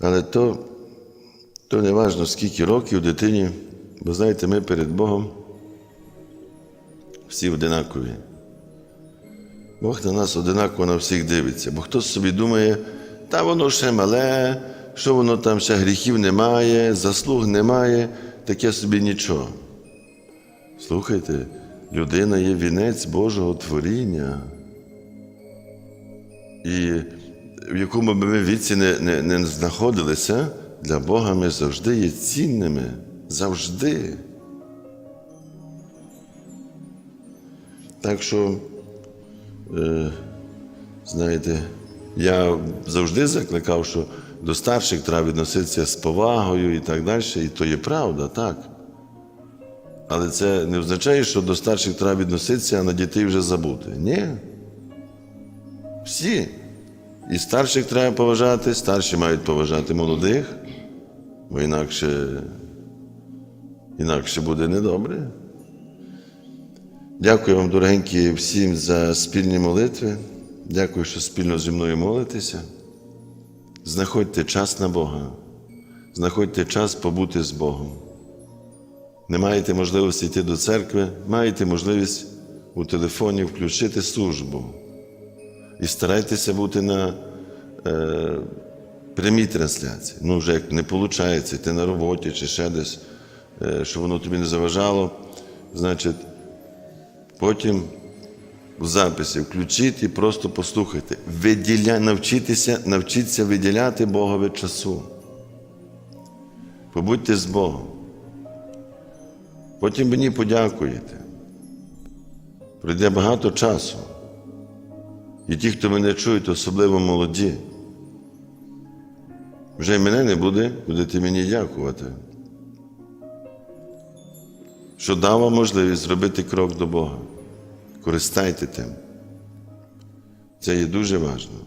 Але то, то не важно, скільки років дитині, бо знаєте, ми перед Богом всі одинакові. Бог на нас одинаково на всіх дивиться, бо хтось собі думає, та воно ще мале, що воно там ще гріхів немає, заслуг немає, таке собі нічого. Слухайте, людина є вінець Божого творіння. І в якому б ми віці не, не, не знаходилися, для Бога ми завжди є цінними. Завжди. Так що, е, знаєте, я завжди закликав, що до старших треба відноситися з повагою і так далі, і то є правда, так. Але це не означає, що до старших треба відноситися, а на дітей вже забути. Ні. Всі. І старших треба поважати, старші мають поважати молодих, бо інакше, інакше буде недобре. Дякую вам, дорогенькі, всім за спільні молитви. Дякую, що спільно зі мною молитеся. Знаходьте час на Бога, знаходьте час побути з Богом. Не маєте можливості йти до церкви, маєте можливість у телефоні включити службу. І старайтеся бути на е, прямій трансляції. Ну, вже як не виходить, ти на роботі чи ще десь, е, щоб воно тобі не заважало, значить, потім в записі включіть і просто послухайте. Виділя, навчитися, навчіться виділяти Богові часу. Побудьте з Богом. Потім мені подякуєте. Пройде багато часу. І ті, хто мене чують, особливо молоді, вже й мене не буде, будете мені дякувати. Що дав вам можливість зробити крок до Бога. Користайте тим. Це є дуже важливо.